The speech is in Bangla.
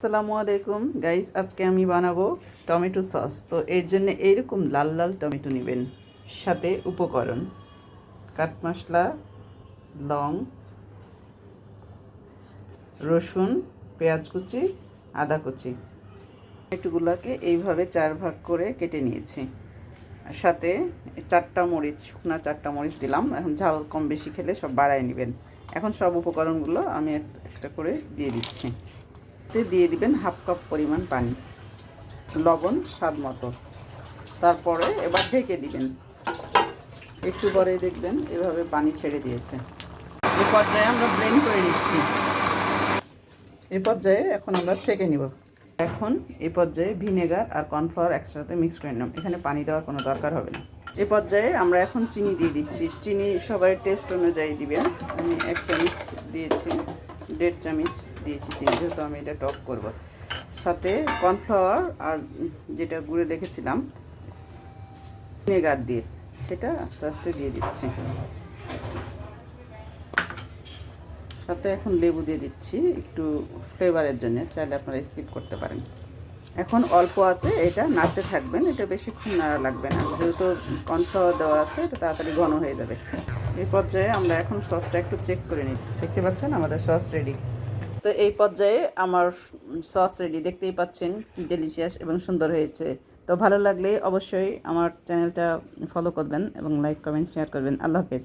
আসসালামু আলাইকুম। গাইস আজকে আমি বানাবো টমেটো সস। তো এর জন্য এইরকম লাল লাল টমেটো নেবেন। সাথে উপকরণ, কাঠ মশলা, লং, রসুন, পেঁয়াজ কুচি, আদা কুচি। টমেটোগুলোকে এইভাবে চার ভাগ করে কেটে নিয়েছি। আর সাথে চারটা মরিচ, শুকনা চারটা মরিচ দিলাম। এখন ঝাল কম বেশি খেলে সব বাড়ায় নেবেন। এখন সব উপকরণগুলো আমি একটা করে দিয়ে দিচ্ছি। দিয়ে দিবেন হাফ কাপ পরিমাণ পানি। লবণ, স্বাদ মতো। তারপরে এবার ঢেকে দিবেন। একটু পরে দেখবেন এভাবে পানি ছেড়ে দিয়েছে। এ পর্যায়ে আমরা ব্লেন্ড করে নিচ্ছি। এই পর্যায়ে এখন আমরা ছেঁকে নিব। এখন এই পর্যায়ে ভিনেগার আর কর্নফ্লাওয়ার একসাথে মিক্স করে নিলাম। এখানে পানি দেওয়ার কোনো দরকার হবে না। এই পর্যায়ে আমরা এখন চিনি দিয়ে দিচ্ছি। চিনি সবার টেস্ট অনুযায়ী দিবেন। আমি এক চামচ দিয়েছি, দেড় চামচ দিয়েছি চিনি আমি এটা টপ করব। সাথে কর্নফ্লাওয়ার আর যেটা গুঁড়ে রেখেছিলাম ভিনেগার দিয়ে, সেটা আস্তে আস্তে দিয়ে দিচ্ছি। সাথে এখন লেবু দিয়ে দিচ্ছি, একটু ফ্লেভারের জন্য, চাইলে আপনারা স্কিপ করতে পারেন। এখন অল্প আছে, এটা নাড়তে থাকবেন, এটা বেশিক্ষণ নাড়া লাগবে না। যেহেতু কর্নফ্লাওয়ার দেওয়া আছে, এটা তাড়াতাড়ি ঘন হয়ে যাবে। এই পর্যায়ে আমরা এখন সসটা একটু চেক করে নিই। দেখতে পাচ্ছেন? আমাদের সস রেডি তো এই পর্যায়ে আমার সস রেডি, দেখতেই পাচ্ছেন কি ডেলিশিয়াস এবং সুন্দর হয়েছে। তো ভালো লাগলে অবশ্যই আমার চ্যানেলটা ফলো করবেন এবং লাইক কমেন্ট শেয়ার করবেন। আল্লাহ হাফেজ।